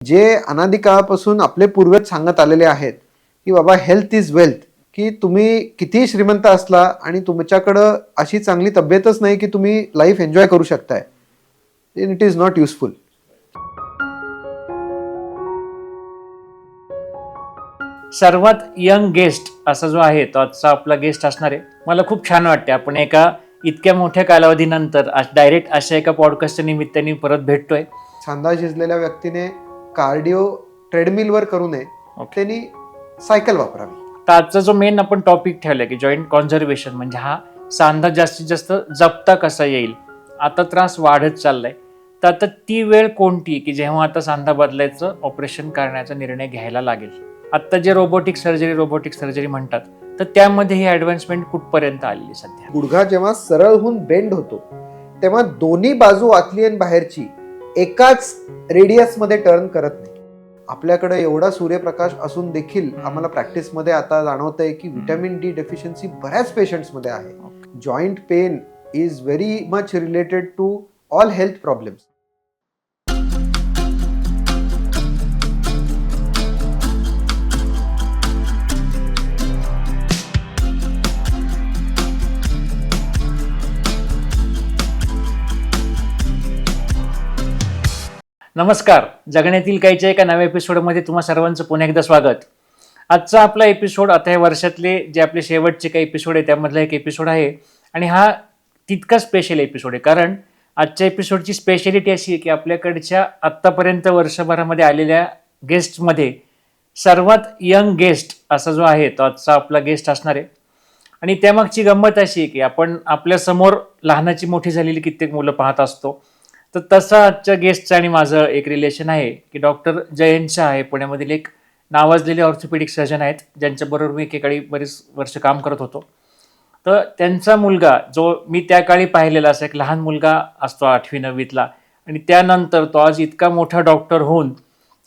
जे अनादी काळापासून आपले पूर्वज सांगत आलेले आहेत की बाबा हेल्थ इज वेल्थ की तुम्ही कितीही श्रीमंत असला आणि तुमच्याकडं अशी चांगली तब्येतच नाही की तुम्ही लाईफ एन्जॉय करू शकताय इट इज नॉट युजफुल सर्वात यंग गेस्ट असा जो आहे तो आजचा आपला गेस्ट असणार आहे. मला खूप छान वाटते आपण एका इतक्या मोठ्या कालावधीनंतर डायरेक्ट अशा एका पॉडकास्टच्या निमित्ताने परत भेटतोय. सांधा झिजलेल्या व्यक्तीने कार्डिओ ट्रेडमिलवर करू नये. त्यांनी सायकल वापरावी. तर आजचा जो मेन आपण टॉपिक ठेवलाय की जॉईंट कॉन्झर्वेशन म्हणजे हा सांधा जास्तीत जास्त जपता कसा येईल आता त्रास वाढत चाललाय. तर आता ती वेळ कोणती की जेव्हा आता सांधा बदलायचं ऑपरेशन करण्याचा निर्णय घ्यायला लागेल? आता जे रोबोटिक सर्जरी रोबोटिक सर्जरी म्हणतात तर त्यामध्ये ही ऍडव्हान्समेंट कुठपर्यंत आलेली सध्या? गुडघा जेव्हा सरळ होऊन बेंड होतो तेव्हा दोन्ही बाजू आतली आणि बाहेरची एकाच रेडियसमध्ये टर्न करत नाही. आपल्याकडे एवढा सूर्यप्रकाश असून देखील आम्हाला प्रॅक्टिसमध्ये आता जाणवत आहे की व्हिटॅमिन डी डेफिशियन्सी बऱ्याच पेशंट्समध्ये आहे. Joint pain is very much related to all health problems नमस्कार. जगण्यातील काहीच्या एका नव्या एपिसोडमध्ये तुम्हा सर्वांचं पुन्हा एकदा स्वागत. आजचा आपला एपिसोड आता या वर्षातले जे आपले शेवटचे काही एपिसोड आहे त्यामधला एक एपिसोड आहे आणि हा तितका स्पेशल एपिसोड आहे. कारण आजच्या एपिसोडची स्पेशालिटी अशी आहे की आपल्याकडच्या आत्तापर्यंत वर्षभरामध्ये आलेल्या गेस्टमध्ये सर्वात यंग गेस्ट असा जो आहे तो आजचा आपला गेस्ट असणार आहे. आणि त्यामागची गंमत अशी आहे की आपण आपल्यासमोर लहानाची मोठी झालेली कित्येक मुलं पाहत असतो. तर तसं आजच्या गेस्टचं आणि माझं एक रिलेशन आहे की डॉक्टर जयंत शाह आहे. पुण्यामधील एक नावाजलेले ऑर्थोपेडिक सर्जन आहेत. ज्यांच्याबरोबर मी एकेकाळी बरेच वर्ष काम करत होतो. तर त्यांचा मुलगा जो मी त्या काळी पाहिलेला असा एक लहान मुलगा असतो आठवी नववीतला. आणि त्यानंतर तो आज इतका मोठा डॉक्टर होऊन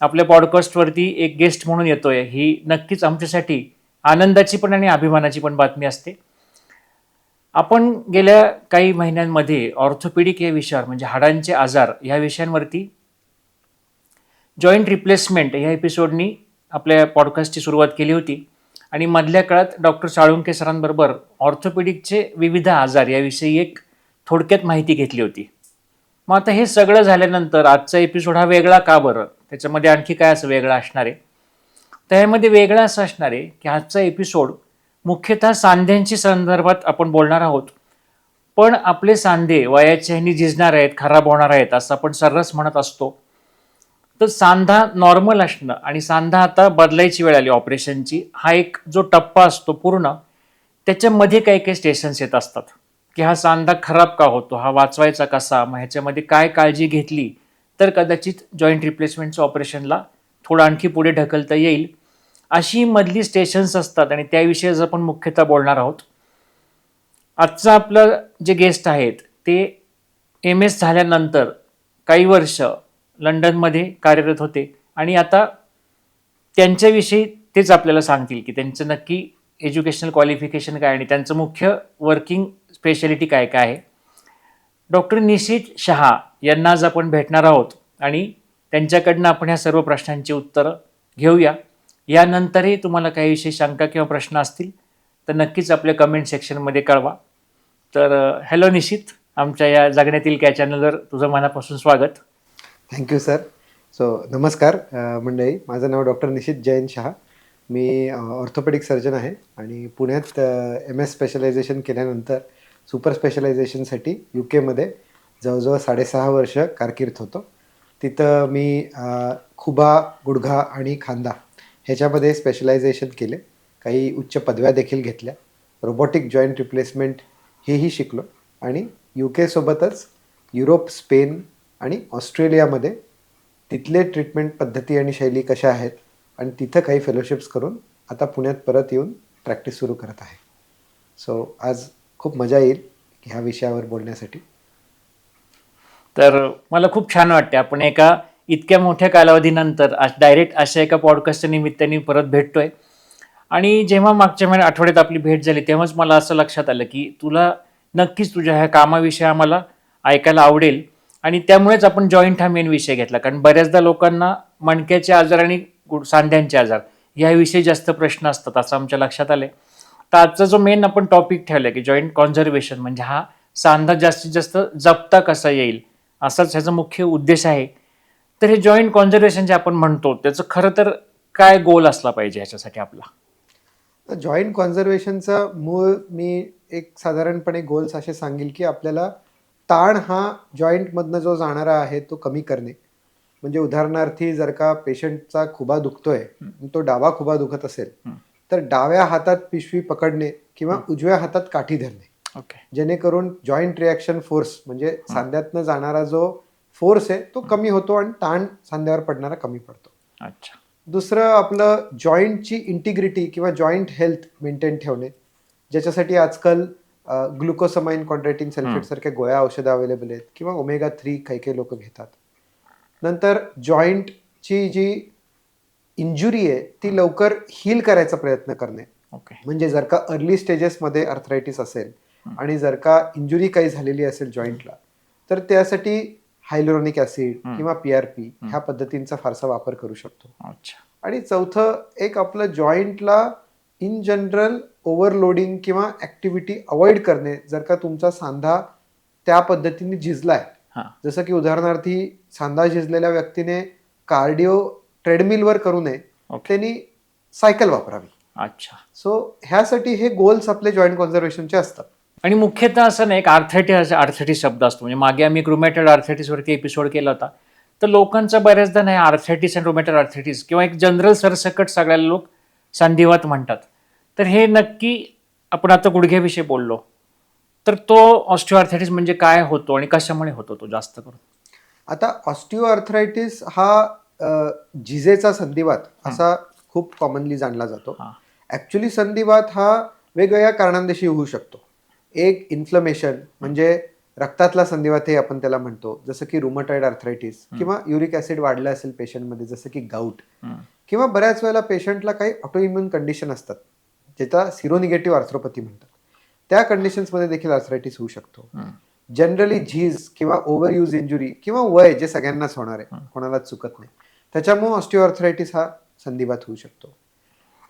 आपल्या पॉडकास्टवरती एक गेस्ट म्हणून येतोय. ही नक्कीच आमच्यासाठी आनंदाची पण आणि अभिमानाची पण बातमी असते. आपण गेल्या काही महिन्यांमध्ये ऑर्थोपेडिक या विषयावर म्हणजे हाडांचे आजार या विषयांवरती जॉईंट रिप्लेसमेंट या एपिसोडनी आपल्या पॉडकास्टची सुरुवात केली होती. आणि मधल्या काळात डॉक्टर साळुंके सरांबरोबर ऑर्थोपेडिकचे विविध आजार याविषयी एक थोडक्यात माहिती घेतली होती. मग आता हे सगळं झाल्यानंतर आजचा एपिसोड हा वेगळा का बरं? त्याच्यामध्ये आणखी काय असं वेगळं असणार आहे? त्यामध्ये वेगळं असं असणार आहे की आजचा एपिसोड मुख्यतः सांध्यांची संदर्भात आपण बोलणार आहोत. पण आपले सांधे वयाच्या ह्यानी झिजणार आहेत खराब होणार आहेत असं आपण सर्रास म्हणत असतो. तर सांधा नॉर्मल असणं आणि सांधा आता बदलायची वेळ आली ऑपरेशनची हा एक जो टप्पा असतो पूर्ण त्याच्यामध्ये काही काही स्टेशन्स येत असतात. की हा सांधा खराब का होतो हा वाचवायचा कसा मग ह्याच्यामध्ये काय काळजी घेतली तर कदाचित जॉईंट रिप्लेसमेंटचं ऑपरेशनला थोडं आणखी पुढे ढकलता येईल. अशी मधली स्टेशन्स असतात आणि त्याविषयीच आपण मुख्यतः बोलणार आहोत. आजचं आपलं जे गेस्ट आहेत ते एम एस झाल्यानंतर काही वर्ष लंडनमध्ये कार्यरत होते आणि आता त्यांच्याविषयी तेच आपल्याला सांगतील की त्यांचं नक्की एज्युकेशनल क्वालिफिकेशन काय आणि त्यांचं मुख्य वर्किंग स्पेशालिटी काय काय आहे. डॉक्टर निशित शहा यांना आज आपण भेटणार आहोत आणि त्यांच्याकडनं आपण ह्या सर्व प्रश्नांची उत्तरं घेऊया. यानंतरही तुम्हाला काही विषयी शंका किंवा प्रश्न असतील तर नक्कीच आपल्या कमेंट सेक्शनमध्ये कळवा. तर हॅलो निशित आमच्या या जगण्यातील काय चॅनलवर तुझं मनापासून स्वागत. थँक्यू सर सो नमस्कार मंडळी. माझं नाव डॉक्टर निशित जैन शहा. मी ऑर्थोपेडिक सर्जन आहे आणि पुण्यात एम एस स्पेशलायझेशन केल्यानंतर सुपर स्पेशलायझेशनसाठी यू केमध्ये जवळजवळ साडेसहा वर्ष कारकीर्द होतो. तिथं मी खुबा गुडघा आणि खांदा ह्याच्यामध्ये स्पेशलायझेशन केले. काही उच्च पदव्या देखील घेतल्या. रोबोटिक जॉईंट रिप्लेसमेंट हेही शिकलो. आणि यू केसोबतच युरोप स्पेन आणि ऑस्ट्रेलियामध्ये तिथले ट्रीटमेंट पद्धती आणि शैली कशा आहेत? आणि तिथं काही फेलोशिप्स करून आता पुण्यात परत येऊन प्रॅक्टिस सुरू करत आहे. सो आज खूप मजा येईल ह्या विषयावर बोलण्यासाठी. तर मला खूप छान वाटते आपण एका इतक्या मोठ्या कालावधीनंतर डायरेक्ट अशा एका पॉडकास्टच्या निमित्ताने परत भेटतोय. आणि जेव्हा मागच्या महिन्यात आठवड्यात आपली भेट झाली तेव्हाच मला असं लक्षात आलं की तुला नक्कीच तुझ्या ह्या कामाविषयी आम्हाला ऐकायला आवडेल. आणि त्यामुळेच आपण जॉईंट हा मेन विषय घेतला. कारण बऱ्याचदा लोकांना मणक्याचे आजार आणि गुड- सांध्यांचे आजार याविषयी जास्त प्रश्न असतात असं आमच्या लक्षात आलंय. तर आजचा जो मेन आपण टॉपिक ठेवला की जॉईंट कॉन्झर्वेशन म्हणजे हा सांधा जास्तीत जास्त जपता कसा येईल असाच ह्याचा मुख्य उद्देश आहे. तर हे जॉईंट कॉन्झर्वेशन जे आपण म्हणतो त्याचं खरं तर काय गोल असला पाहिजे ह्याच्यासाठी आपला? जॉईंट कॉन्झर्वेशनचा मूळ मी एक साधारणपणे गोल्स असे सांगेल की आपल्याला ताण हा जॉईंटमधनं जो जाणारा आहे तो कमी करणे. म्हणजे उदाहरणार्थी जर का पेशंटचा खुबा दुखतोय तो डावा खुबा दुखत असेल. तर डाव्या हातात पिशवी पकडणे किंवा उजव्या हातात काठी धरणे. ओके. जेणेकरून जॉईंट रिॲक्शन फोर्स म्हणजे सांध्यातनं जाणारा जो फोर्स आहे तो कमी होतो आणि ताण सांध्यावर पडणारा कमी पडतो. अच्छा. दुसरं आपलं जॉईंटची इंटिग्रिटी किंवा जॉईंट हेल्थ मेंटेन ठेवणे ज्याच्यासाठी आजकाल ग्लुकोसमाइन कॉन्ट्रॅटिंग सल्फेट सारख्या गोळ्या औषधं अवेलेबल आहेत किंवा ओमेगा थ्री काही काही लोक घेतात. नंतर जॉईंटची जी इंजुरी आहे ती लवकर हील करायचा प्रयत्न करणे. ओके. म्हणजे जर का अर्ली स्टेजेसमध्ये अर्थरायटिस असेल आणि जर का इंजुरी काही झालेली असेल जॉईंटला तर त्यासाठी हायलोरॉनिक ऍसिड. किंवा पीआरपी ह्या पद्धतींचा फारसा वापर करू शकतो. अच्छा. आणि चौथं एक आपलं जॉईंटला इन जनरल ओव्हरलोडिंग किंवा ऍक्टिव्हिटी अवॉइड करणे जर का तुमचा सांधा त्या पद्धतीने झिजलाय. हा. जसं की उदाहरणार्थी सांधा झिजलेल्या व्यक्तीने कार्डिओ ट्रेडमिलवर करू नये त्यांनी सायकल वापरावी. अच्छा. सो ह्यासाठी हे गोल्स आपले जॉईंट कॉन्झर्वेशनचे असतात. आणि मुख्यतः असं नाही एक आर्थरायटिस आर्थरायटिस शब्द असतो. म्हणजे मागे आम्ही रुमॅटेड आर्थरायटिसवरती एपिसोड केला होता. तर लोकांचा बऱ्याचदा नाही आर्थरायटिस आणि रुमॅटेड आर्थरायटिस किंवा एक जनरल सरसकट सगळ्याला लोक संधिवात म्हणतात. तर हे नक्की आपण आता गुडघ्याविषयी बोललो. तर तो ऑस्टिओआर्थरायटिस म्हणजे काय होतो आणि कशामुळे होतो तो? जास्त करून. आता ऑस्टिओआर्थरायटिस हा अ, झिजेचा संधिवात असा खूप कॉमनली जाणला जातो. ऍक्च्युली संधिवात हा वेगवेगळ्या कारणांदेशी होऊ शकतो. एक इन्फ्लमेशन म्हणजे रक्तातला संधिवात हे आपण त्याला म्हणतो जसं की रुमटाईड आर्थरायटिस किंवा युरिक ऍसिड वाढलं असेल पेशंटमध्ये जसं की गाऊट. किंवा बऱ्याच वेळेला पेशंटला काही ऑटोइम्युन कंडिशन असतात ज्याचा सिरोनिगेटिव्ह आर्थ्रोपॅथी म्हणतात. त्या कंडिशन्समध्ये देखील आर्थरायटिस होऊ शकतो. जनरली झीज किंवा ओव्हर यूज इंजुरी किंवा वय जे सगळ्यांनाच होणार आहे कोणालाच चुकत नाही. त्याच्यामुळे ऑस्टिओआर्थरायटिस हा संधिवात होऊ शकतो.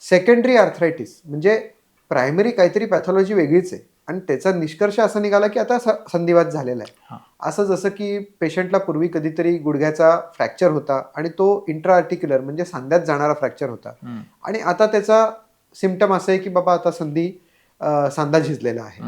सेकंडरी आर्थरायटिस म्हणजे प्रायमरी काहीतरी पॅथॉलॉजी वेगळीच आहे. आणि त्याचा निष्कर्ष असा निघाला की आता संधिवात झालेला. आहे. असं जसं की पेशंटला पूर्वी कधीतरी गुडघ्याचा फ्रॅक्चर होता आणि तो इंट्रा आर्टिक्युलर म्हणजे सांध्यात जाणारा फ्रॅक्चर होता. आणि आता त्याचा सिमटम असं आहे की बाबा आता संधी सांधा झिजलेला आहे.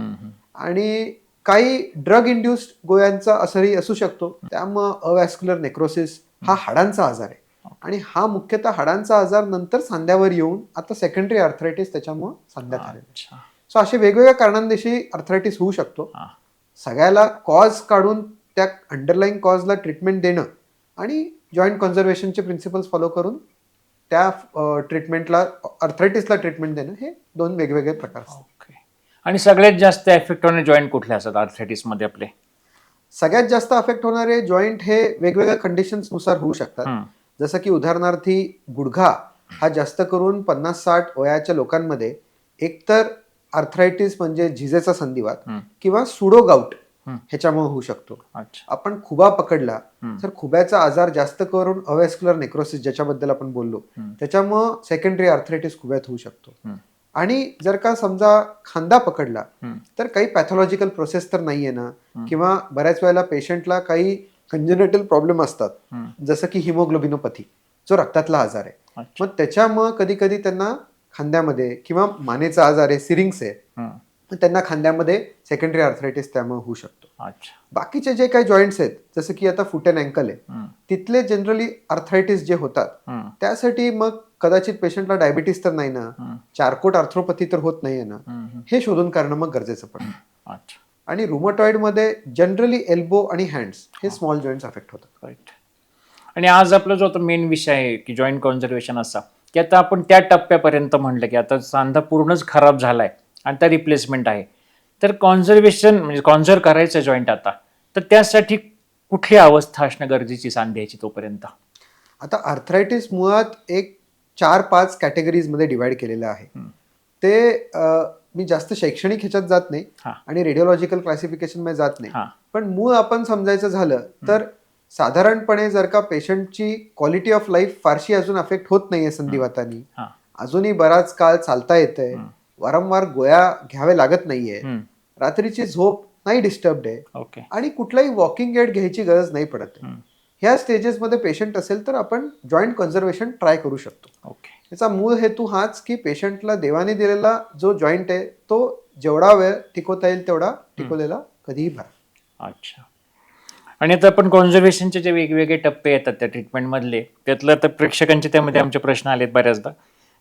आणि काही ड्रग इंड्युस्ड गोळ्यांचा असरही असू शकतो. त्यामुळं अवॅस्क्युलर नेक्रोसिस हा हाडांचा आजार आहे. आणि हा मुख्यतः हाडांचा आजार नंतर सांध्यावर येऊन आता सेकंडरी आर्थरायटिस त्याच्यामुळं सांध्यात आलेला सो असे वेगवेगळ्या कारणांदेशी आर्थरायटिस होऊ शकतो. सगळ्याला कॉज काढून त्या अंडरलाईन कॉजला ट्रीटमेंट देणं आणि जॉईंट कॉन्झर्वेशनचे प्रिन्सिपल्स फॉलो करून त्या ट्रीटमेंटला अर्थरायटिसला ट्रीटमेंट देणं हे दोन वेगवेगळे प्रकार ओके आणि सगळ्यात जास्त एफेक्ट होणारे जॉईंट कुठले असतात आर्थरायटिसमध्ये आपले? सगळ्यात जास्त अफेक्ट होणारे जॉईंट हे वेगवेगळ्या कंडिशन्सनुसार होऊ शकतात. जसं की उदाहरणार्थी गुडघा हा जास्त करून पन्नास साठ वयाच्या लोकांमध्ये एकतर आर्थरायटिस म्हणजे झिजेचा संधिवात. किंवा सुडो गाऊट. ह्याच्यामुळे होऊ शकतो आपण खुबा पकडला. तर खुब्याचा आजार जास्त करून अवॅस्क्युलर नेक्रोसिस ज्याच्याबद्दल आपण बोललो. त्याच्यामुळं सेकंडरी आर्थरायटिस खुब्यात होऊ शकतो. आणि जर का समजा खांदा पकडला. तर काही पॅथॉलॉजिकल प्रोसेस तर नाहीये ना किंवा बऱ्याच वेळेला पेशंटला काही कंजेनेटल प्रॉब्लेम असतात. जसं की हिमोग्लोबिनोपॅथी जो रक्तातला आजार आहे मग त्याच्यामुळं कधी कधी त्यांना खांद्यामध्ये किंवा मानेचा आजार आहे सिरिंग्स आहे त्यांना खांद्यामध्ये सेकंडरी आर्थरायटिस त्यामुळे होऊ शकतो. बाकीचे जे काही जॉईंट्स आहेत जसं की आता फुट अँड अँकल आहे. तिथले जनरली आर्थरायटिस जे होतात. त्यासाठी मग कदाचित पेशंटला डायबिटीस तर नाही ना. चारकोट आर्थ्रोपॅथी तर होत नाहीये ना. हे शोधून काढणं मग गरजेचं पडतं. अच्छा. आणि रुमटॉइडमध्ये जनरली एल्बो आणि हँड्स हे स्मॉल जॉईंट्स अफेक्ट होतात. राईट आणि आज आपला जो आता मेन विषय आहे की जॉईंट कॉन्झर्वेशन असा की आता आपण त्या टप्प्यापर्यंत म्हणलं की आता सांधा पूर्णच खराब झालाय आणि त्या रिप्लेसमेंट आहे. तर कॉन्झर्वेशन म्हणजे कॉन्झर्व करायचं जॉईंट आता. तर त्यासाठी कुठली अवस्था असणं गरजेची सांध्याची तोपर्यंत? आता आर्थरायटिस मुळात एक चार पाच कॅटेगरीजमध्ये डिवाइड केलेलं आहे. ते मी जास्त शैक्षणिक ह्याच्यात जात नाही. आणि रेडिओलॉजिकल क्लासिफिकेशनमध्ये जात नाही. पण मूळ आपण समजायचं झालं तर साधारणपणे जर का पेशंटची क्वालिटी ऑफ लाईफ फारशी अजून अफेक्ट होत नाहीये संधिवातानी हा. अजूनही बराच काळ चालता येतंय हम्म. वारंवार गोळ्या घ्यावे लागत नाहीये. रात्रीची झोप नाही डिस्टर्बड आहे ओके. आणि कुठलाही वॉकिंग एड घ्यायची गरज नाही पडत आहे. ह्या स्टेजेसमध्ये पेशंट असेल तर आपण जॉईंट कन्झर्वेशन ट्राय करू शकतो. ओके. याचा मूळ हेतू हाच की पेशंटला देवाने दिलेला जो जॉईंट आहे तो जेवढा वेळ टिकवता येईल तेवढा टिकवलेला कधीही बरा अच्छा. आणि आता आपण कॉन्झर्वेशनचे जे वेगवेगळे टप्पे येतात त्या ट्रीटमेंटमधले त्यातलं तर प्रेक्षकांचे त्यामध्ये आमचे प्रश्न आलेत बऱ्याचदा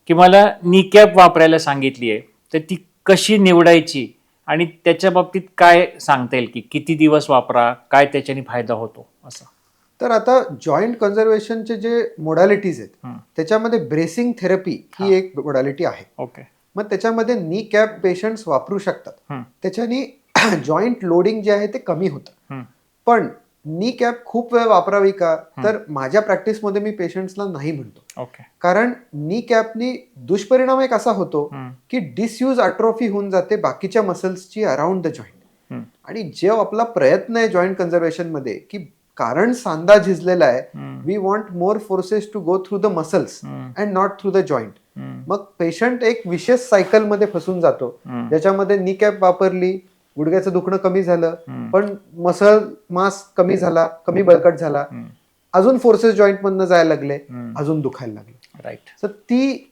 की मला निकॅप वापरायला सांगितली आहे तर ती कशी निवडायची आणि त्याच्या बाबतीत काय सांगता येईल की किती दिवस वापरा काय त्याच्याने फायदा होतो असं तर आता जॉईंट कन्झर्वेशनचे जे मोडॅलिटीज आहेत. त्याच्यामध्ये ब्रेसिंग थेरपी हा. एक मोडॅलिटी आहे ओके मग त्याच्यामध्ये नी कॅप पेशंट्स वापरू शकतात. त्याच्याने जॉईंट लोडिंग जे आहे ते कमी होतं. पण नी कॅप खूप वेळ वापरावी का तर माझ्या प्रॅक्टिसमध्ये मी पेशंट्सला नाही म्हणतो कारण नी कॅपनी दुष्परिणाम एक असा होतो. की डिसयूज अट्रोफी होऊन जाते बाकीच्या मसल्सची अराउंड द जॉईंट. आणि जो आपला प्रयत्न आहे जॉईंट कन्झर्वेशनमध्ये की कारण सांधा झिजलेला आहे. We want more forces to go through the muscles. And not through the joint. मग पेशंट एक विशेष सायकलमध्ये फसून जातो. ज्याच्यामध्ये नी कॅप वापरली गुडघ्याचं दुखणं कमी झालं. पण मसल मास कमी झाला कमी बळकट झाला. अजून फोर्सेस जॉईंट मधनं जायला लागले. अजून दुखायला लागले राईट तर ती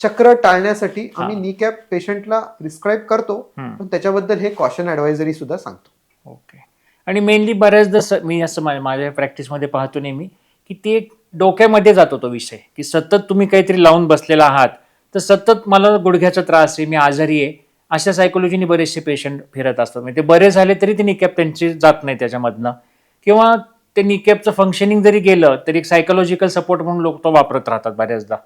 चक्र टाळण्यासाठी. आम्ही नी कॅप पेशंटला प्रिस्क्राईब करतो. पण त्याच्याबद्दल हे कॉशन ऍडवायझरी सुद्धा सांगतो ओके आणि मेनली बऱ्याचदा मी असं माझ्या प्रॅक्टिसमध्ये पाहतो नेहमी की ते डोक्यामध्ये जातो तो विषय की सतत तुम्ही काहीतरी लावून बसलेला आहात तर सतत मला गुडघ्याचा त्रास आहे मी आजारी आहे अशा सायकोलॉजीने बरेचसे पेशंट फिरत असतात. म्हणजे ते बरे झाले तरी ते निकॅप त्यांची जात नाही त्याच्यामधनं. किंवा ते निकॅपचं फंक्शनिंग जरी गेलं तरी एक सायकोलॉजिकल सपोर्ट म्हणून लोक तो वापरत राहतात बऱ्याचदा.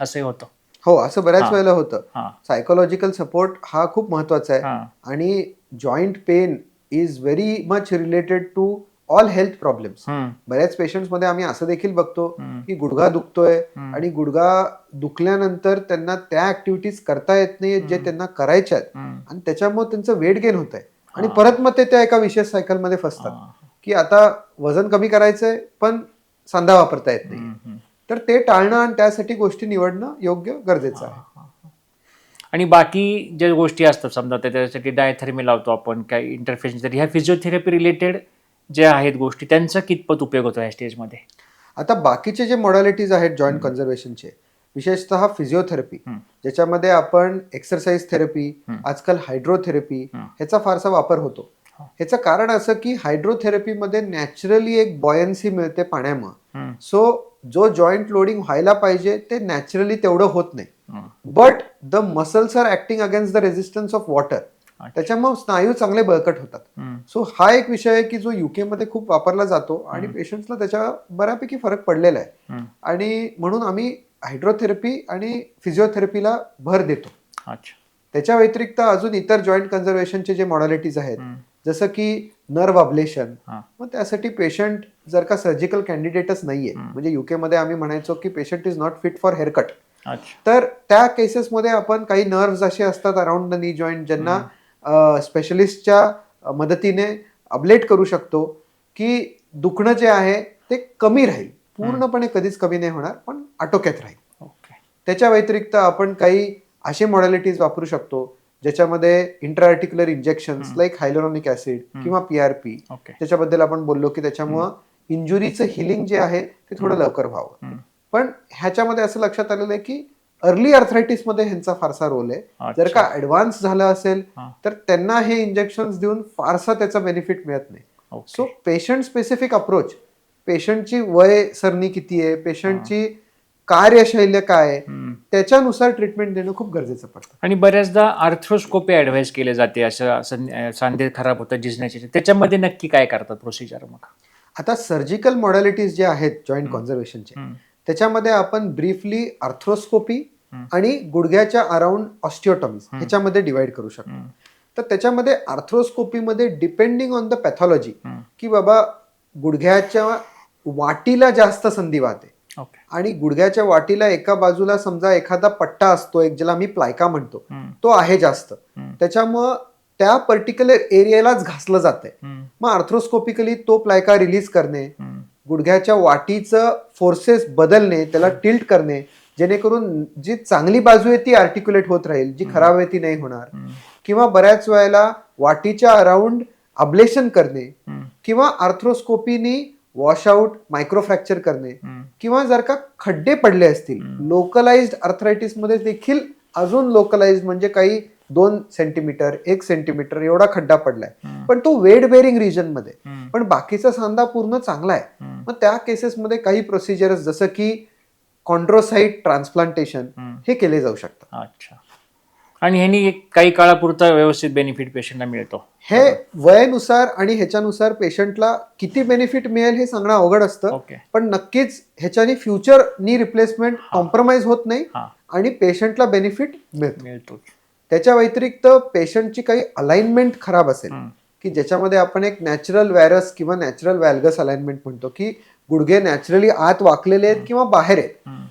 असंही होतं. हो असं बऱ्याच. वेळेला होतं. सायकोलॉजिकल सपोर्ट हा खूप महत्त्वाचा आहे. आणि joint pain is very much related to all health problems बऱ्याच पेशंट्समध्ये आम्ही असं देखील बघतो की गुडघा दुखतोय. आणि गुडघा दुखल्यानंतर त्यांना त्या ऍक्टिव्हिटीज करता येत नाहीयेत जे. त्यांना करायच्या आहेत. आणि त्याच्यामुळे त्यांचं वेट गेन होत आहे. आणि. परत मग ते त्या एका विशेष सायकलमध्ये फसतात. की आता वजन कमी करायचंय पण सांधा वापरता येत नाही. तर ते टाळणं आणि त्यासाठी गोष्टी निवडणं योग्य गरजेचं आहे. आणि बाकी ज्या गोष्टी असतात समजा त्या- त्याच्यासाठी डायथेरमी लावतो आपण काय इंटरफेस तर ह्या फिजिओथेरपी रिलेटेड ज्या आहेत गोष्टी त्यांचा कितपत उपयोग होतो या स्टेजमध्ये आता बाकीचे जे मॉडॅलिटीज आहेत जॉईंट कन्झर्वेशनचे विशेषतः फिजिओथेरपी. ज्याच्यामध्ये आपण एक्सरसाइज थेरपी. आजकाल हायड्रोथेरपी. ह्याचा फारसा वापर होतो हा. ह्याचं कारण असं की हायड्रोथेरपीमध्ये नॅचरली एक बॉयन्सी मिळते पाण्यामुळे सो जो जॉईंट लोडिंग व्हायला पाहिजे ते नॅचरली तेवढं होत नाही. But the muscles are acting against the resistance of water. त्याच्यामुळे स्नायू चांगले बळकट होतात. सो हा एक विषय आहे की जो युके मध्ये खूप वापरला जातो आणि हम्म. पेशंट्सला त्याच्या बऱ्यापैकी फरक पडलेला आहे. आणि म्हणून आम्ही हायड्रोथेरपी आणि फिजिओथेरपीला भर देतो. अच्छा. त्याच्या व्यतिरिक्त अजून इतर जॉईंट कन्झर्वेशनचे जे मॉडॅलिटीज आहेत जसं की नर्व अब्लेशन हा. मग त्यासाठी पेशंट जर का सर्जिकल कॅन्डिडेटच नाहीये. म्हणजे युके मध्ये आम्ही म्हणायचो की patient is not fit for haircut तर त्या केसेसमध्ये आपण काही नर्व्स असे असतात अराउंड द नी जॉईंट ज्यांना स्पेशलिस्टच्या मदतीने अबलेट करू शकतो की दुखणं जे आहे ते कमी राहील पूर्णपणे कधीच कमी नाही होणार पण आटोक्यात राहील त्याच्या व्यतिरिक्त आपण काही असे मॉडॅलिटीज वापरू शकतो ज्याच्यामध्ये intraarticular injection. Like hyaluronic acid. किंवा पीआरपी ओके त्याच्याबद्दल आपण बोललो की त्याच्यामुळं इंजुरीचं हिलिंग जे आहे ते थोडं. लवकर व्हावं. पण ह्याच्यामध्ये असं लक्षात आलेलं आहे की अर्ली अर्थरायटिसमध्ये ह्यांचा फारसा रोल आहे. जर का. ऍडव्हान्स झालं असेल. तर त्यांना हे इंजेक्शन देऊन फारसा त्याचा बेनिफिट मिळत नाही. सो पेशंट स्पेसिफिक अप्रोच पेशंटची वय सरणी किती आहे? पेशंटची कार्यशैल्य काय. त्याच्यानुसार ट्रीटमेंट देणं खूप गरजेचं पडतं. आणि बऱ्याचदा आर्थ्रोस्कोपी ऍडवाइस केले जाते असं सांधे खराब होतात झिजण्याचे त्याच्यामध्ये नक्की काय करतात प्रोसिजर मग? आता सर्जिकल मॉडॅलिटीज जे आहेत जॉईंट. कॉन्झर्वेशनचे त्याच्यामध्ये आपण ब्रीफली आर्थ्रोस्कोपी. आणि गुडघ्याच्या अराउंड ऑस्टिओटॉमीज हम्म. ह्याच्यामध्ये डिवाइड करू शकतो. तर त्याच्यामध्ये आर्थ्रोस्कोपीमध्ये डिपेंडिंग ऑन द पॅथॉलॉजी. की बाबा गुडघ्याच्या वाटीला जास्त संधिवात आहे ओके आणि गुडघ्याच्या वाटीला एका बाजूला समजा एखादा पट्टा असतो एक ज्याला मी प्लायका म्हणतो तो आहे जास्त. त्याच्यामुळं त्या पर्टिक्युलर एरियालाच घासलं हम्म, मग आर्थ्रोस्कोपिकली तो प्लायका रिलीज करणे गुडघ्याच्या वाटीचं फोर्सेस बदलणे त्याला टिल्ट करणे जेणेकरून जी चांगली बाजू आहे ती आर्टिक्युलेट होत राहील जी खराब आहे ती नाही होणार. किंवा बऱ्याच वेळेला वाटीच्या अराउंड अब्लेशन करणे किंवा आर्थ्रोस्कोपीनी वॉशआउट मायक्रोफ्रॅक्चर करणे. किंवा जर का खड्डे पडले असतील. लोकलाइज्ड अर्थरायटिसमध्ये देखील अजून लोकलाइज्ड म्हणजे काही दोन सेंटीमीटर एक सेंटीमीटर एवढा खड्डा पडलाय. पण तो वेट बेअरिंग रिजनमध्ये. पण बाकीचा सांधा पूर्ण चांगला आहे. मग त्या केसेसमध्ये काही प्रोसिजर्स जसं की कॉन्ड्रोसाईट ट्रान्सप्लांटेशन. हे केले जाऊ शकतात. अच्छा. आणि ह्यानी काही काळापुरता व्यवस्थित बेनिफिट पेशंटला मिळतो. हे वयानुसार आणि ह्याच्यानुसार पेशंटला किती बेनिफिट मिळेल हे सांगणं अवघड असतं. पण नक्कीच ह्याच्याने फ्युचर नी रिप्लेसमेंट कॉम्प्रोमाइज होत नाही आणि पेशंटला बेनिफिट मिळतो. मिळतो त्याच्या व्यतिरिक्त पेशंटची काही अलाइनमेंट खराब असेल की ज्याच्यामध्ये आपण एक नॅचरल व्हायरस किंवा नॅचरल व्हॅल्गस अलाइनमेंट म्हणतो की गुडघे नॅचरली आत वाकलेले आहेत किंवा बाहेर आहेत.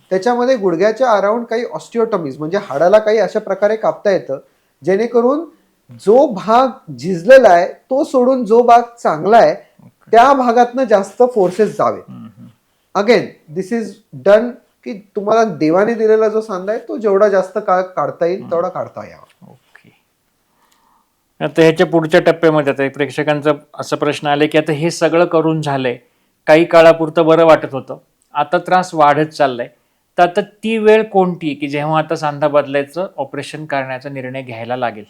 त्याच्यामध्ये गुडघ्याच्या अराउंड काही ऑस्टिओटॉमीज म्हणजे हाडाला काही अशा प्रकारे कापता येतं जेणेकरून जो भाग झिजलेला आहे तो सोडून जो भाग चांगला आहे त्या भागातनं जास्त फोर्सेस जावे. अगेन दिस इज डन की तुम्हाला देवाने दिलेला जो सांधा आहे तो जेवढा जास्त काळ काढता येईल तेवढा काढता यावा. आता ह्याच्या पुढच्या टप्प्यामध्ये आता प्रेक्षकांचा असा प्रश्न आलाय की आता हे सगळं करून झालंय. काही काळापुरतं बरं वाटत होतं. आता त्रास वाढत चाललाय. तर आता ती वेळ कोणती की जेव्हा आता सांधा बदलायचं ऑपरेशन करण्याचा निर्णय घ्यायला लागेल?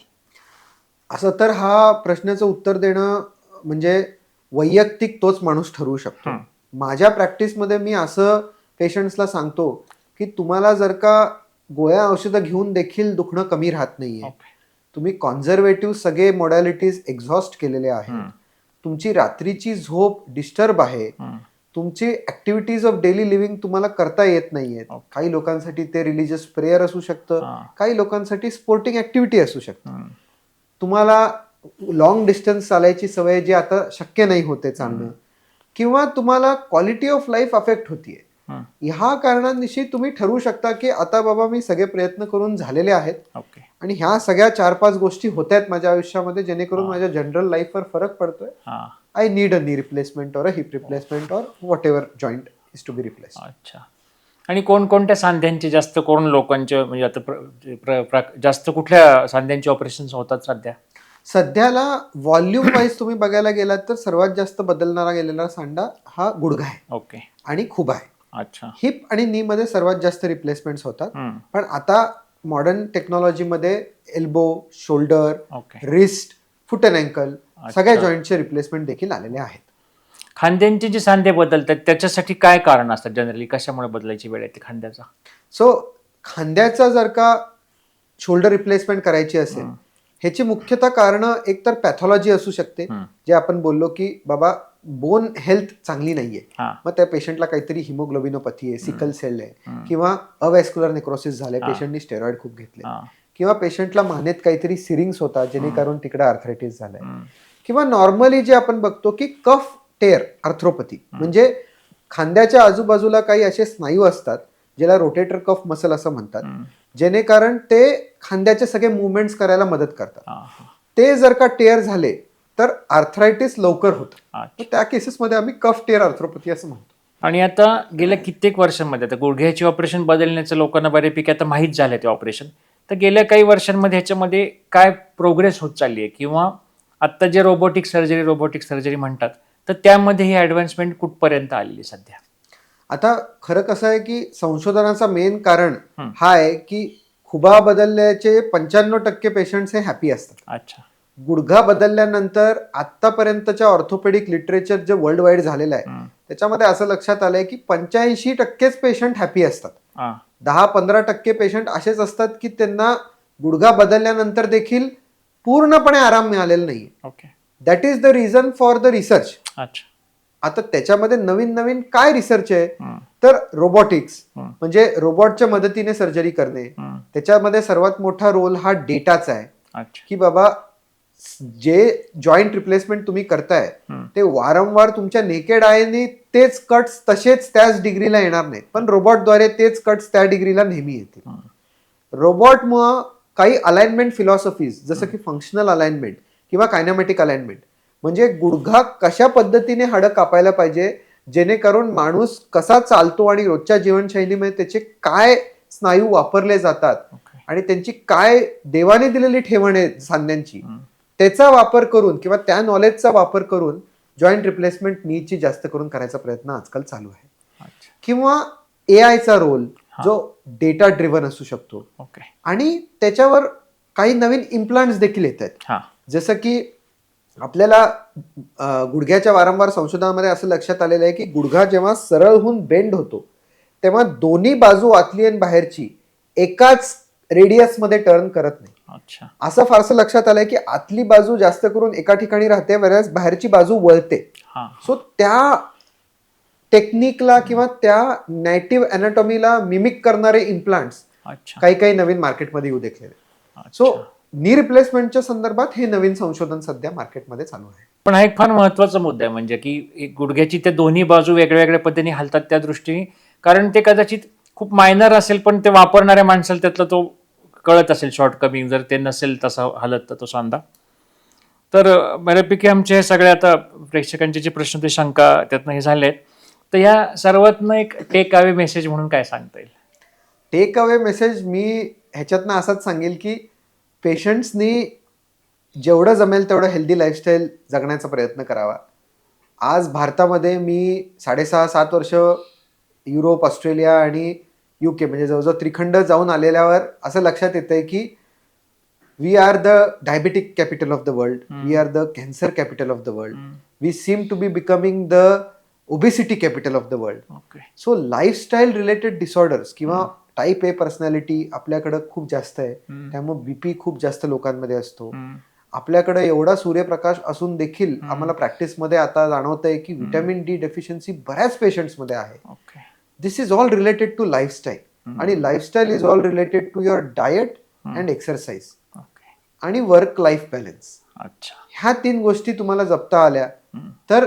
असं तर हा प्रश्नाचं उत्तर देणं म्हणजे वैयक्तिक तोच माणूस ठरवू शकतो. माझ्या प्रॅक्टिसमध्ये मी असं पेशंट्सला सांगतो की तुम्हाला जर का गोळ्या औषधं घेऊन देखील दुखणं कमी राहत नाहीये. तुम्ही कॉन्झर्वेटिव्ह सगळे मोडॅलिटीज एक्झॉस्ट केलेले आहेत. तुमची रात्रीची झोप डिस्टर्ब आहे. तुमची ऍक्टिव्हिटीज ऑफ डेली लिव्हिंग तुम्हाला करता येत नाहीयेत. काही लोकांसाठी ते रिलिजियस प्रेयर असू शकतं. काही लोकांसाठी स्पोर्टिंग ऍक्टिव्हिटी असू शकतं. तुम्हाला लॉंग डिस्टन्स चालायची सवय जी आता शक्य नाही होते चालणं. किंवा तुम्हाला क्वालिटी ऑफ लाईफ अफेक्ट होतीये. ह्या कारणांविषयी तुम्ही ठरवू शकता की आता बाबा मी सगळे प्रयत्न करून झालेले आहेत. आणि ह्या सगळ्या चार पाच गोष्टी होत आहेत माझ्या आयुष्यामध्ये जेणेकरून माझ्या जनरल लाईफवर फरक पडतोय. हा. I need a knee replacement or a hip replacement or whatever joint is to be replace अच्छा. आणि कोणकोणत्या सांध्यांचे जास्त करून लोकांचे म्हणजे आता जास्त कुठल्या सांध्यांचे ऑपरेशन होतात सध्या? सध्याला व्हॉल्यूम वाईज तुम्ही बघायला गेलात तर सर्वात जास्त बदलणारा गेलेला सांडा हा गुडघा आहे. ओके. आणि खुबा आहे. अच्छा. हिप आणि नी मध्ये सर्वात जास्त रिप्लेसमेंट्स होतात. पण आता मॉडर्न टेक्नॉलॉजीमध्ये elbow shoulder wrist foot and ankle. सगळ्या जॉईंटचे रिप्लेसमेंट देखील आलेले आहेत. खांद्यांचे जे सांधे बदलतात त्याच्यासाठी काय कारण असतात जनरली कशामुळे बदलायची वेळ येते खांद्याचा? सो खांद्याचा जर का शोल्डर रिप्लेसमेंट करायची असेल. ह्याची मुख्यतः कारण एकतर पॅथॉलॉजी असू शकते जे आपण बोललो की बाबा बोन हेल्थ चांगली नाहीये. हा. मग त्या पेशंटला काहीतरी हिमोग्लोबिनोपॅथी आहे सिकल सेल आहे. किंवा अवॅस्क्युलर नेक्रोसिस झाले. पेशंटनी स्टेरॉइड खूप घेतले. किंवा पेशंटला मानेत काहीतरी सिरिंग्स होता जेणेकरून तिकडे आर्थरायटिस झालंय. किंवा नॉर्मली जे आपण बघतो की कफ टेअर आर्थ्रोपॅथी म्हणजे खांद्याच्या आजूबाजूला काही असे स्नायू असतात ज्याला रोटेटर कफ मसल असं म्हणतात जेणेकरून ते खांद्याचे सगळे मुवमेंट्स करायला मदत करतात. ते जर का टेअर झाले तर आर्थरायटिस लवकर होतं. त्या केसेसमध्ये आम्ही कफ टेअर आर्थ्रोपॅथी असं म्हणतो. आणि आता गेल्या कित्येक वर्षांमध्ये आता गुडघ्याचे ऑपरेशन बदलण्याचं लोकांना बऱ्यापैकी आता माहीत झालं ते ऑपरेशन तर गेल्या काही वर्षांमध्ये ह्याच्यामध्ये काय प्रोग्रेस होत चालली आहे? किंवा आत्ता जे रोबोटिक सर्जरी रोबोटिक सर्जरी म्हणतात तर त्यामध्ये ही ॲडव्हान्समेंट कुठपर्यंत आलेली सध्या? आता खरं कसं आहे की संशोधनाचा मेन कारण हं. हा आहे की खुबा बदलल्याचे पंच्याण्णव टक्के पेशंट्स हे हॅपी असतात. अच्छा. गुडघा बदलल्यानंतर आतापर्यंतच्या ऑर्थोपेडिक लिटरेचर जे वर्ल्ड वाईड झालेलं आहे त्याच्यामध्ये असं लक्षात आलंय की पंच्याऐंशी टक्केच पेशंट हॅपी असतात. दहा पंधरा टक्के पेशंट असेच असतात की त्यांना गुडघा बदलल्यानंतर देखील पूर्णपणे आराम मिळालेला नाही okay that is the reason for the research आता त्याच्यामध्ये नवीन नवीन काय रिसर्च आहे? तर रोबोटिक्स म्हणजे रोबोटच्या मदतीने सर्जरी करणे. त्याच्यामध्ये सर्वात मोठा रोल हा डेटाचा आहे. की बाबा जे जॉईंट रिप्लेसमेंट तुम्ही करताय ते वारंवार तुमच्या नेकेड आयने तेच कट्स तसेच त्याच डिग्रीला येणार नाहीत. पण रोबोटद्वारे तेच कट्स त्या डिग्रीला नेहमी येतील. हम्म, रोबोटमुळं काही अलाइनमेंट फिलॉसॉफीज जसं की फंक्शनल अलाइनमेंट किंवा कायनामॅटिक अलाइनमेंट म्हणजे गुडघा कशा पद्धतीने हाडं कापायला पाहिजे जेणेकरून माणूस कसा चालतो आणि रोजच्या जीवनशैलीमध्ये त्याचे काय स्नायू वापरले जातात आणि त्यांची काय देवाने दिलेली ठेवण आहे सांध्यांची. त्याचा वापर करून किंवा त्या नॉलेजचा वापर करून जॉईंट रिप्लेसमेंट नीची जास्त करून करायचा प्रयत्न आजकाल चालू आहे. किंवा ए आयचा रोल. जो डेटा ड्रिव्हन असू शकतो. आणि त्याच्यावर काही नवीन इम्प्लांट्स देखील येत आहेत. हा. जसं की आपल्याला गुडघ्याच्या वारंवार संशोधनामध्ये असं लक्षात आलेलं आहे की गुडघा जेव्हा सरळ होऊन बेंड होतो तेव्हा दोन्ही बाजू आतली आणि बाहेरची एकाच रेडियसमध्ये टर्न करत नाही. असं फारसं लक्षात आलंय की आतली बाजू जास्त करून एका ठिकाणी राहते बऱ्याच बाहेरची बाजू वळते. हा. सो त्या टेक्निकला किंवा त्या नेटिव्ह अॅनाटॉमीला मिमिक करणारे इम्प्लांट्स अच्छा. काही काही नवीन मार्केटमध्ये येऊ देखलेले सो. नी रिप्लेसमेंटच्या संदर्भात हे नवीन संशोधन सध्या मार्केटमध्ये चालू आहे. पण हा एक फार महत्त्वाचा मुद्दा आहे म्हणजे की एक गुडघ्याची त्या दोन्ही बाजू वेगळ्या वेगळ्या पद्धतीने हलतात त्या दृष्टीने. कारण ते कदाचित खूप मायनर असेल पण ते वापरणाऱ्या माणसाला त्यातला तो कळत असेल शॉर्टकमिंग जर ते नसेल तसा हलत तर तो सांधा. तर बऱ्यापैकी आमचे हे सगळे आता प्रेक्षकांचे जे प्रश्न ते शंका त्यातनं हे झाले आहेत तर ह्या सर्वातनं एक टेक अवे मेसेज म्हणून काय सांगता येईल? टेक अवे मेसेज मी ह्याच्यातनं असाच सांगेल की पेशंट्सनी जेवढं जमेल तेवढं हेल्दी लाईफस्टाईल जगण्याचा प्रयत्न करावा. आज भारतामध्ये मी साडेसहा सात वर्ष युरोप ऑस्ट्रेलिया आणि यू के म्हणजे जवळजवळ त्रिखंड जाऊन आलेल्यावर असं लक्षात येतं आहे की we are the diabetic capital of the world we are the cancer capital of the world we seem to be becoming the obesity capital of the world okay so lifestyle related disorders किंवा type A personality आपल्याकडं खूप जास्त आहे. त्यामुळे BP खूप जास्त लोकांमध्ये असतो. आपल्याकडे एवढा सूर्यप्रकाश असून देखील. आम्हाला प्रॅक्टिसमध्ये आता जाणवत आहे की व्हिटॅमिन डी डेफिशियन्सी बऱ्याच पेशंट्समध्ये आहे. This is all related to lifestyle and lifestyle is all related to your diet and exercise आणि वर्क लाईफ बॅलन्स अच्छा. ह्या तीन गोष्टी तुम्हाला जपता आल्या हम्म. तर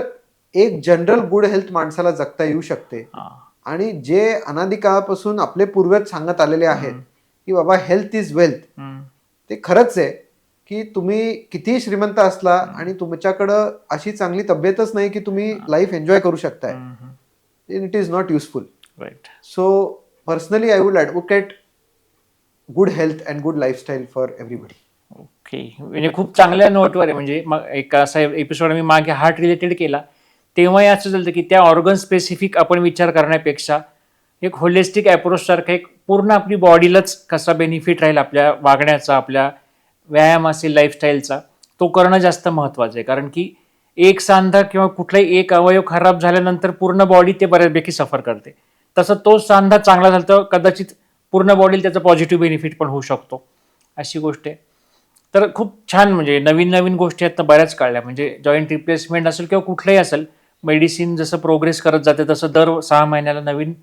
एक जनरल गुड हेल्थ माणसाला जगता येऊ शकते. आणि जे अनादी काळापासून आपले पूर्वज सांगत आलेले आहेत की बाबा हेल्थ इज वेल्थ. ते खरंच आहे की तुम्ही कितीही श्रीमंत असला आणि तुमच्याकडं अशी चांगली तब्येतच नाही की तुम्ही लाईफ एन्जॉय करू शकताय. It is not useful right so personally I would advocate good health and good lifestyle for everybody okay म्हणजे खूप चांगल्या नोटवर आहे. म्हणजे मग एक असा एपिसोड मी मागे हार्ट रिलेटेड केला. तेव्हाही असं झालं की त्या ऑर्गन स्पेसिफिक आपण विचार करण्यापेक्षा एक होलिस्टिक अप्रोच सारखा एक पूर्ण आपली बॉडीलाच कसा बेनिफिट राहील आपल्या वागण्याचा आपल्या व्यायाम असेल लाईफस्टाईलचा तो करणं जास्त महत्त्वाचं आहे. कारण की एक सांधा किंवा कुठलाही एक अवयव खराब झाल्यानंतर पूर्ण बॉडी ते बऱ्यापैकी सफर करते. तसं तो सांधा चांगला झाला तर कदाचित पूर्ण बॉडीला त्याचा पॉझिटिव्ह बेनिफिट पण होऊ शकतो. अशी गोष्ट आहे. तर खूप छान म्हणजे नवीन नवीन गोष्टी आता बऱ्याच कळल्या म्हणजे जॉईंट रिप्लेसमेंट असेल किंवा कुठलंही असेल मेडिसिन जसं प्रोग्रेस करत जाते तसं दर सहा महिन्याला नवीन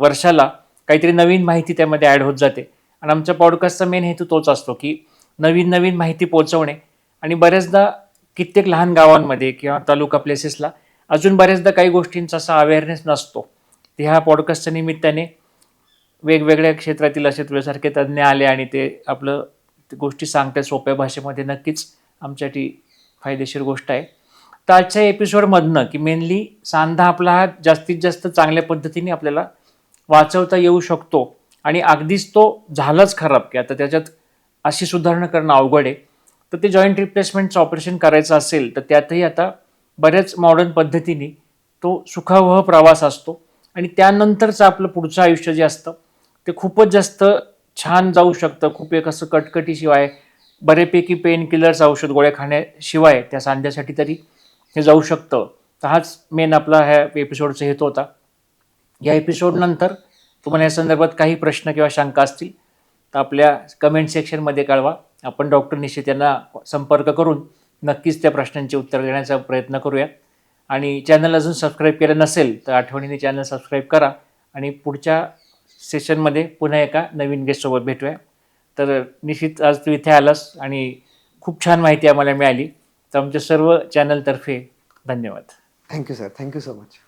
वर्षाला काहीतरी नवीन माहिती त्यामध्ये ॲड होत जाते. आणि आमच्या पॉडकास्टचा मेन हेतू तोच असतो की नवीन नवीन माहिती पोहोचवणे. आणि बऱ्याचदा कित्येक लहान गावांमध्ये किंवा तालुका प्लेसेसला अजून बऱ्याचदा काही गोष्टींचा असा अवेअरनेस नसतो. ते ह्या पॉडकास्टच्या निमित्ताने वेगवेगळ्या क्षेत्रातील असे तुझ्यासारखे तज्ज्ञ आले आणि ते आपलं ते गोष्टी सांगतात सोप्या भाषेमध्ये. नक्कीच आमच्यासाठी फायदेशीर गोष्ट आहे. तर आजच्या एपिसोडमधनं की मेनली सांधा आपला हा जास्तीत जास्त चांगल्या पद्धतीने आपल्याला वाचवता येऊ शकतो आणि अगदीच तो झालाच खराब की आता त्याच्यात अशी सुधारणा करणं अवघड आहे. तर ते जॉईंट रिप्लेसमेंटचं ऑपरेशन करायचं असेल तर त्यातही आता बऱ्याच मॉडर्न पद्धतीने तो सुखावह प्रवास असतो. आणि त्यानंतरचं आपलं पुढचं आयुष्य जे असतं ते खूपच जास्त छान जाऊ शकतं. खूप एक असं कटकटीशिवाय बऱ्यापैकी पेन किलर्स औषध गोळ्या खाण्याशिवाय त्या सांध्यासाठी तरी हे जाऊ शकतं. तर हाच मेन आपला ह्या एपिसोडचा हेतू होता. या एपिसोडनंतर तुम्हाला या संदर्भात काही प्रश्न किंवा शंका असतील तर आपल्या कमेंट सेक्शनमध्ये कळवा. आपण डॉक्टर निश्चित यांना संपर्क करून नक्कीच त्या प्रश्नांची उत्तर देण्याचा प्रयत्न करूया. आणि चॅनल अजून सबस्क्राईब केलं नसेल तर आठवणीने चॅनल सबस्क्राईब करा. आणि पुढच्या सेशनमध्ये पुन्हा एका नवीन गेस्टसोबत भेटूया. तर निश्चित आज तू इथे आलास आणि खूप छान माहिती आम्हाला मिळाली. तर आमच्या सर्व चॅनलतर्फे धन्यवाद. Thank you sir thank you so much